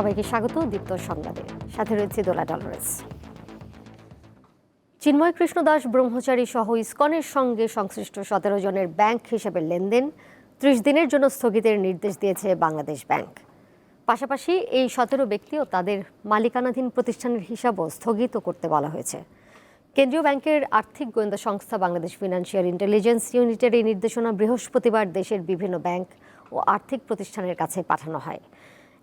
সবাইকে স্বাগত দীপ্ত সংবাদে। সাথে রয়েছে দোলা ডলরেস। চিন্ময় কৃষ্ণ দাস ব্রহ্মচারী সহ ইসকনের সঙ্গে সংশ্লিষ্ট সতেরো জনের ব্যাংক হিসেবে লেনদেন, ত্রিশ দিনের জন্য স্থগিতের নির্দেশ দিয়েছে বাংলাদেশ ব্যাংক। পাশাপাশি এই সতেরো ব্যক্তি ও তাদের মালিকানাধীন প্রতিষ্ঠানের হিসাবও স্থগিত করতে বলা হয়েছে। কেন্দ্রীয় ব্যাংকের আর্থিক গোয়েন্দা সংস্থা বাংলাদেশ ফিনান্সিয়াল ইন্টেলিজেন্স ইউনিটের এই নির্দেশনা বৃহস্পতিবার দেশের বিভিন্ন ব্যাংক ও আর্থিক প্রতিষ্ঠানের কাছে পাঠানো হয়।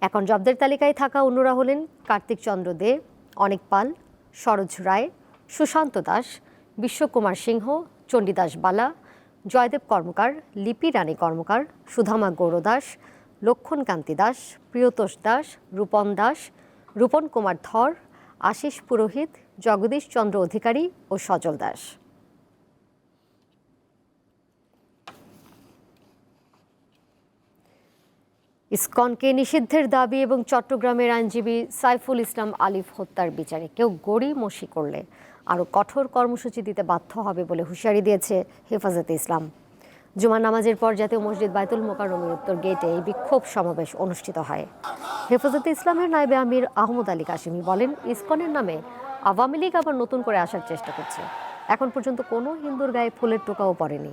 এখন জব্দের তালিকায় থাকা অন্যরা হলেন কার্তিক চন্দ্র দে, অনিক পাল, সরোজ রায়, সুশান্ত দাস, বিশ্বকুমার সিংহ চণ্ডীদাস বালা, জয়দেব কর্মকার, লিপি রানী কর্মকার, সুধামা গৌর দাস, লক্ষণ কান্তি দাস, প্রিয়তোষ দাস রূপন দাস, রূপন কুমার ধর, আশিস পুরোহিত, জগদীশ চন্দ্র অধিকারী ও সজল দাস। ইসকনকে নিষিদ্ধের দাবি এবং চট্টগ্রামের আইনজীবী সাইফুল ইসলাম আলিফ হত্যার বিচারে কেউ গড়িমসি করলে আরও কঠোর কর্মসূচি দিতে বাধ্য হবে বলে হুঁশিয়ারি দিয়েছে হেফাজতে ইসলাম। জুমা নামাজের পর জাতীয় মসজিদ বায়তুল মোকাররমের উত্তর গেটে এই বিক্ষোভ সমাবেশ অনুষ্ঠিত হয়। হেফাজতে ইসলামের নায়েবে আমির আহমদ আলী কাশিমি বলেন, ইসকনের নামে আওয়ামী লীগ আবার নতুন করে আসার চেষ্টা করছে। এখন পর্যন্ত কোনো হিন্দুর গায়ে ফুলের টোকাও পড়েনি।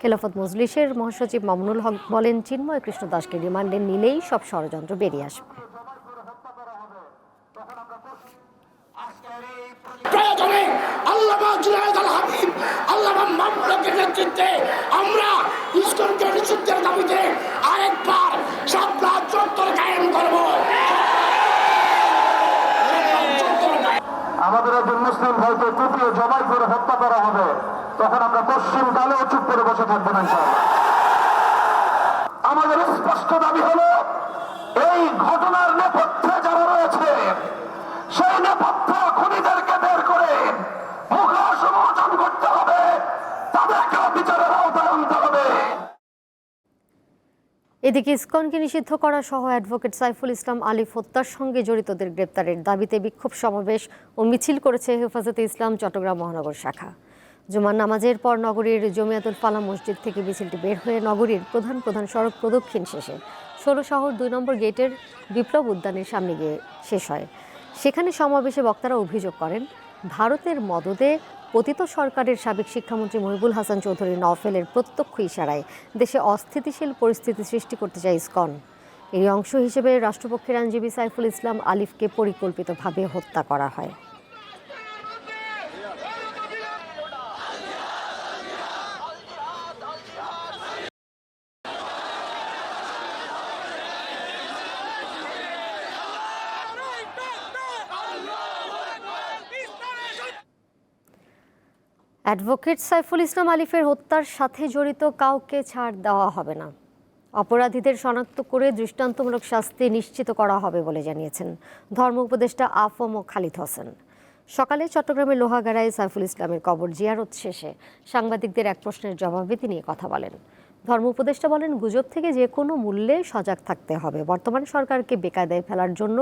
খেলাফত মজলিসের মহাসচিব মামুনুল হক বলেন, চিন্ময় কৃষ্ণ দাসকে রিমান্ডে নিলেই সব ষড়যন্ত্র বেরিয়ে আসবে। আমরা দাবিতে আরেকবার কায়েম করব আমাদের মুসলিম কুপিয়ে জবাই করে হত্যা করা হবে, তখন আমরা পশ্চিম কালেও চুপ করে বসে থাকব না। আমাদের স্পষ্ট দাবি হলো এই ঘটনার নেপথ্যে যারা রয়েছে সেই নেপথ্য খুনিদেরকে বের করে মুখোশমোচন করতে হবে তাদেরকে বিচারের আওতায় আনতে হবে এদিকে ইসকনকে নিষিদ্ধ করা সহ অ্যাডভোকেট সাইফুল ইসলাম আলিফ হত্যার সঙ্গে জড়িতদের গ্রেপ্তারের দাবিতে বিক্ষোভ সমাবেশ ও মিছিল করেছে হেফাজতে ইসলাম চট্টগ্রাম মহানগর শাখা। জুমার নামাজের পর নগরীর জমিয়াতুল ফালা মসজিদ থেকে মিছিলটি বের হয়ে নগরীর প্রধান প্রধান সড়ক প্রদক্ষিণ শেষে ষোলো শহর দুই নম্বর গেটের বিপ্লব উদ্যানের সামনে গিয়ে শেষ হয়। সেখানে সমাবেশে বক্তারা অভিযোগ করেন, ভারতের মদদে পতিত সরকারের সাবেক শিক্ষামন্ত্রী মহিবুল হাসান চৌধুরী নফেলের প্রত্যক্ষ ইশারায় দেশে অস্থিতিশীল পরিস্থিতি সৃষ্টি করতে চায় ইসকন। এই অংশ হিসেবে রাষ্ট্রপক্ষের আইনজীবী সাইফুল ইসলাম আলিফকে পরিকল্পিতভাবে হত্যা করা হয়। অ্যাডভোকেট সাইফুল ইসলাম আলিফের হত্যার সাথে জড়িত কাউকে ছাড় দেওয়া হবে না। অপরাধীদের শনাক্ত করে দৃষ্টান্তমূলক শাস্তি নিশ্চিত করা হবে বলে জানিয়েছেন ধর্ম উপদেষ্টা আফম খালিদ হোসেন। সকালে চট্টগ্রামের লোহাগাড়ায় সাইফুল ইসলামের কবর জিয়ারত শেষে সাংবাদিকদের এক প্রশ্নের জবাবে তিনি কথা বলেন। ধর্ম উপদেষ্টা বলেন, গুজব থেকে যে কোনো মূল্যে সজাগ থাকতে হবে। বর্তমান সরকারকে বেকায়দায় ফেলার জন্য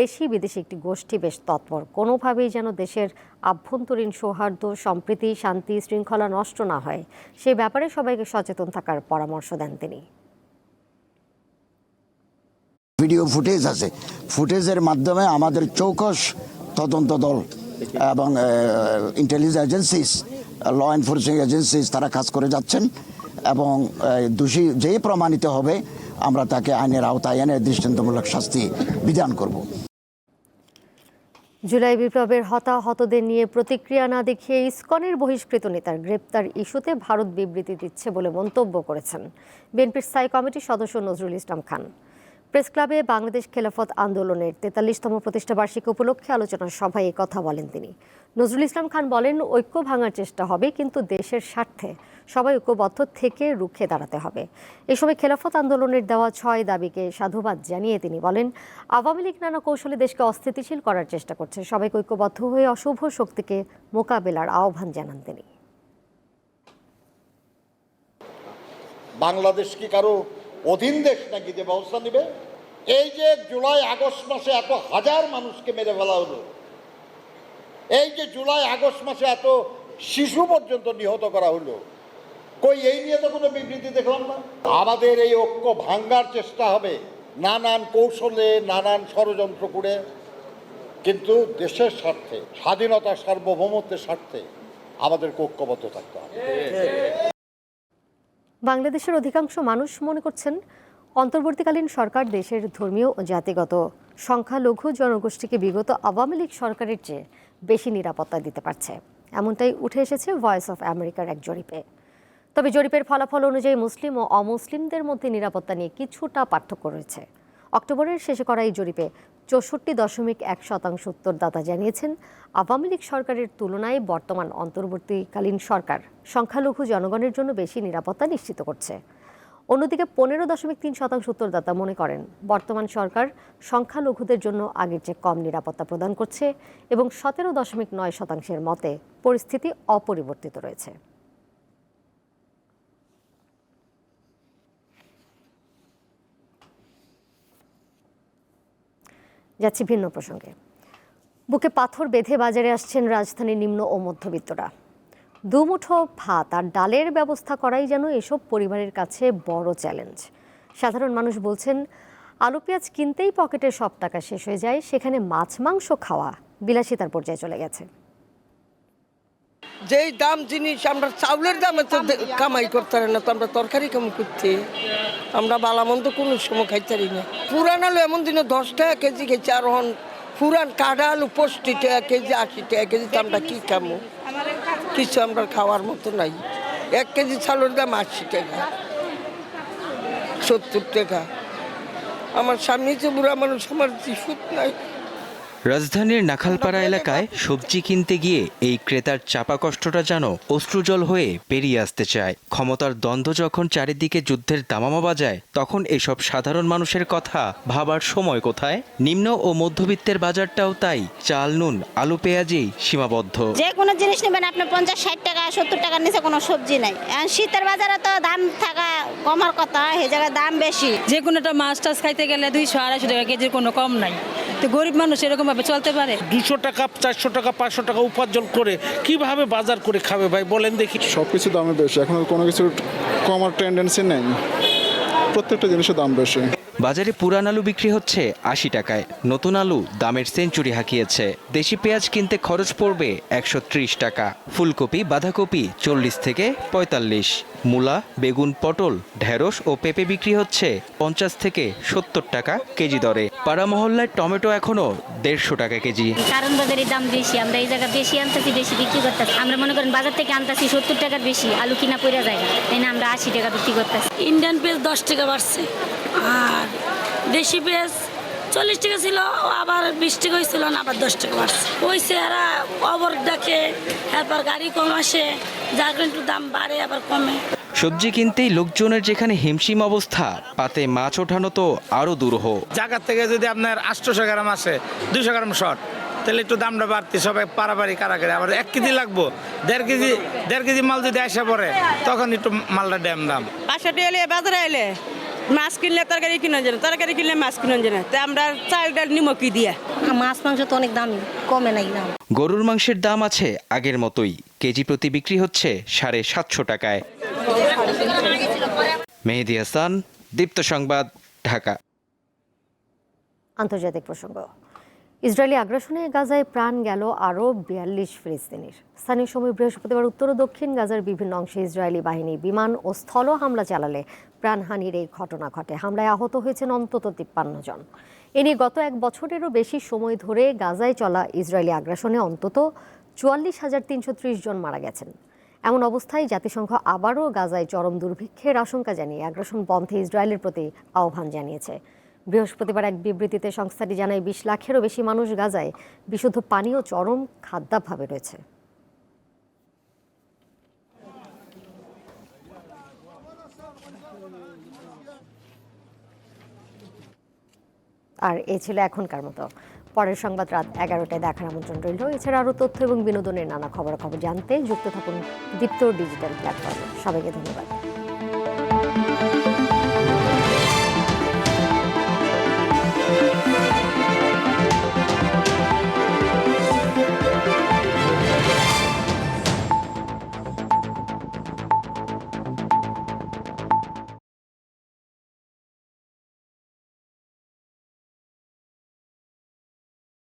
দেশি বিদেশি একটি গোষ্ঠী বেশ তৎপর। কোনোভাবেই যেন দেশের আভ্যন্তরীণ সৌহার্দ্য, সম্প্রীতি, শান্তি, শৃঙ্খলা নষ্ট না হয়। সে ব্যাপারে সবাইকে সচেতন থাকার পরামর্শ দেন তিনি। ভিডিও ফুটেজ আছে। ফুটেজের মাধ্যমে আমাদের চৌকস তদন্ত দল এবং intelligence agencies law enforcing agencies তারা কাজ করে যাচ্ছেন। এবং দোষী যেই প্রমাণিত হবে, আমরা তাকে আইনের আওতায় এনে দৃষ্টান্তমূলক শাস্তি বিধান করব। জুলাই বিপ্লবের হতাহতদের নিয়ে প্রতিক্রিয়া না দেখিয়ে ইস্কনের বহিষ্কৃত নেতার গ্রেপ্তার ইস্যুতে ভারত বিবৃতি দিচ্ছে বলে মন্তব্য করেছেন। বিএনপির স্থায়ী কমিটির সদস্য নজরুল ইসলাম খান। প্রেস ক্লাবে বাংলাদেশ খেলাফত আন্দোলনের তেতাল্লিশতম প্রতিষ্ঠা বার্ষিকী উপলক্ষে আলোচনা সভায় কথা বলেন তিনি। নজরুল ইসলাম খান বলেন, ঐক্য ভাঙার চেষ্টা হবে, কিন্তু দেশের স্বার্থে সবাই ঐক্যবদ্ধ থেকে রুখে দাঁড়াতে হবে। এ সময় খেলাফত আন্দোলনের দেওয়া ছয় দাবিকে সাধুবাদ জানিয়ে তিনি বলেন, আওয়ামী লীগ নানা কৌশলে দেশকে অস্থিতিশীল করার চেষ্টা করছে। সবাইকে ঐক্যবদ্ধ হয়ে অশুভ শক্তিকে মোকাবেলার আহ্বান জানান তিনি। বাংলাদেশ কি কারও অধীন দেশ নাকি যে ব্যবস্থা নেবে? এই যে জুলাই, আগস্ট মাসে এত হাজার মানুষকে মেরে ফেলা হলো। এই যে জুলাই, আগস্ট মাসে এত শিশু পর্যন্ত নিহত করা হলো। কই এই নিয়ে তো কোনো বিবৃতি দেখলাম না? আমাদের এই ঐক্য ভাঙ্গার চেষ্টা হবে। নানান কৌশলে, নানান ষড়যন্ত্র করে। কিন্তু দেশের স্বার্থে স্বাধীনতা সার্বভৌমত্বের স্বার্থে আমাদের ঐক্যবদ্ধ থাকতে হবে। বাংলাদেশের অধিকাংশ মানুষ মনে করছেন অন্তর্বর্তীকালীন সরকার দেশের ধর্মীয় ও জাতিগত সংখ্যালঘু জনগোষ্ঠীকে বিগত আওয়ামী লীগ সরকারের চেয়ে বেশি নিরাপত্তা দিতে পারছে। এমনটাই উঠে এসেছে ভয়েস অফ আমেরিকার এক জরিপে। তবে জরিপের ফলাফল অনুযায়ী মুসলিম ও অমুসলিমদের মধ্যে নিরাপত্তা নিয়ে কিছুটা পার্থক্য রয়েছে। অক্টোবরের শেষে করা এই জরিপে চৌষট্টি দশমিক এক শতাংশ উত্তরদাতা জানিয়েছেন, আওয়ামী লীগ সরকারের তুলনায় বর্তমান অন্তর্বর্তীকালীন সরকার সংখ্যালঘু জনগণের জন্য বেশি নিরাপত্তা নিশ্চিত করছে। অন্যদিকে পনেরো দশমিক তিন শতাংশ উত্তরদাতা মনে করেন, বর্তমান সরকার সংখ্যালঘুদের জন্য আগের চেয়ে কম নিরাপত্তা প্রদান করছে এবং সতেরো দশমিক নয় শতাংশের মতে পরিস্থিতি অপরিবর্তিত রয়েছে। যাচ্ছি ভিন্ন প্রসঙ্গে। বুকে পাথর বেঁধে বাজারে আসছেন রাজধানীর নিম্ন ও মধ্যবিত্তরা। দুমুঠো ভাত আর ডালের ব্যবস্থা করাই যেন এসব পরিবারের কাছে বড় চ্যালেঞ্জ। সাধারণ মানুষ বলছেন, আলু পেঁয়াজ কিনতেই পকেটে সব টাকা শেষ হয়ে যায়, সেখানে মাছ, মাংস খাওয়া বিলাসিতার পর্যায়ে চলে গেছে। যেই দাম জিনিস, আমরা চাউলের দামে তো কামাই করতে পারি না তো আমরা তরকারি কেমন করতে? আমরা বালামন্দ কোনো সময় খাইতে পারি না। পুরান আলু এমন দিনে দশ টাকা কেজি খেয়েছি, আর হন পুরান কাটা আলু পঁচিশ টাকা কেজি, আশি টাকা কেজি, তো আমরা কি খামো? কিছু আমরা খাওয়ার মতো নাই। এক কেজি চালের দাম আশি টাকা, সত্তর টাকা। আমার স্বামী যে বুড়া মানুষ, আমার জিফুত নাই। রাজধানীর নাখালপাড়া এলাকায় সবজি কিনতে গিয়ে এই ক্রেতার চাপা কষ্টটা যেন অশ্রুজল হয়ে পেরিয়ে আসতে চায়। ক্ষমতার দ্বন্দ্ব যখন চারিদিকে যুদ্ধের দামামা বাজায় তখন এসব সাধারণ মানুষের কথা ভাবার সময় কোথায়? নিম্ন ও মধ্যবিত্তের বাজারটাও তাই চাল নুন আলু পেঁয়াজেই সীমাবদ্ধ। যে কোনো জিনিস নেবেন আপনি পঞ্চাশ ষাট টাকা সত্তর টাকার নিচে কোনো সবজি নাই। আর শীতের বাজারে তো দাম থাকা কমার কথা সেই জায়গায় দাম বেশি। যে কোনো একটা মাছ টাছ খাইতে গেলে দুইশো আড়াইশো টাকা কেজির কোনো কম নাই। তো গরিব মানুষ এরকম ভাবে চলতে পারে? দুশো টাকা চারশো টাকা পাঁচশো টাকা উপার্জন করে কীভাবে বাজার করে খাবে ভাই? বলেন দেখি। সব কিছু দামে বেশি। এখন কোনো কিছুর কমার টেন্ডেন্সি নেই। প্রত্যেকটা জিনিসের দাম বেশি। বাজারে পুরান আলু বিক্রি হচ্ছে আশি টাকায়। নতুন আলু দামের সেঞ্চুরি হাঁকিয়েছে। দেশি পেঁয়াজ কিনতে খরচ পড়বে একশো ত্রিশ টাকা। ফুলকপি বাঁধাকপি চল্লিশ থেকে পঁয়তাল্লিশ। মূলা বেগুন পটল ঢেঁড়স ও পেঁপে বিক্রি হচ্ছে পঞ্চাশ থেকে সত্তর টাকা কেজি দরে। পাড়া মহল্লায় টমেটো এখনও দেড়শো টাকা কেজি। কারণ বাজারের দাম বেশি আমরা এই জায়গায় বেশি আনতেছি বেশি বিক্রি করতেছি। আমরা মনে করেন বাজার থেকে আনতেছি সত্তর টাকার বেশি আলু কিনা পড়ে যায় তাই না আমরা আশি টাকা বিক্রি করতেছি। ইন্ডিয়ান পেঁয়াজ দশ টাকা বাড়ছে। আর দেশি পেঁয়াজ চল্লিশ টাকা ছিল আবার বিশ টাকা হয়েছিল না আবার দশ টাকা বাড়ছে। ওই চেহারা অবর দেখে এরপর গাড়ি কম আসে যার কারণে একটু দাম বাড়ে আবার কমে। সবজি কিনতেই লোকজনের যেখানে হিমশিম অবস্থা পাতে মাছ ওঠানো তো আরও দুরূহ। জায়গার থেকে যদি আপনার আটশোশো গ্রাম আসে দুশো গ্রাম শর্ট তাহলে একটু দামটা বাড়তি সবাই পারাপারি কারাকারি আবার এক কেজি লাগবো দেড় কেজি দেড় কেজি মাল যদি আসে পড়ে তখন একটু মালটা ড্যাম দাম। বাসাতে এলে বাজারে এলে মাছ কিনলে তরকারি কিনে যায় তরকারি কিনলে মাছ কিনে যায় তা আমরা চাল ডাল নিমক কি দিয়ে? মাছ মাংস তো অনেক দামি কমে নাই দাম। গরুর মাংসের দাম আছে আগের মতোই। কেজি প্রতি বিক্রি হচ্ছে সাড়ে সাতশো টাকায়। মেহেদি হাসান, দীপ্ত সংবাদ, ঢাকা। আন্তর্জাতিক প্রসঙ্গ। ইসরায়েলি আগ্রাসনে গাজায় প্রাণ গেল আরও বিয়াল্লিশ ফিলিস্তিনির। স্থানীয় সময় বৃহস্পতিবার উত্তর ও দক্ষিণ গাজার বিভিন্ন অংশে ইসরায়েলি বাহিনী বিমান ও স্থল হামলা চালালে প্রাণহানির এই ঘটনা ঘটে। হামলায় আহত হয়েছেন অন্তত তিপ্পান্ন জন। এ নিয়ে গত এক বছরেরও বেশি সময় ধরে গাজায় চলা ইসরায়েলি আগ্রাসনে অন্তত চুয়াল্লিশ হাজার তিনশো ত্রিশ জন মারা গেছেন। এমন অবস্থায় জাতিসংঘ আবারও গাজায় চরম দুর্ভিক্ষের আশঙ্কা জানিয়ে আগ্রাসন বন্ধে ইসরায়েলের প্রতি আহ্বান জানিয়েছে। বৃহস্পতিবার এক বিবৃতিতে সংস্থাটি জানায়, বিশ লাখেরও বেশি মানুষ গাজায় বিশুদ্ধ পানি ও চরম খাদ্যাভাবে রয়েছে। আর এ ছিল এখনকার মতো। পরের সংবাদ রাত এগারোটায় দেখার আমন্ত্রণ রইল। এছাড়া আরও তথ্য এবং বিনোদনের নানা খবরাখবর জানতে যুক্ত থাকুন দীপ্ত ডিজিটাল প্ল্যাটফর্মে। সবাইকে ধন্যবাদ।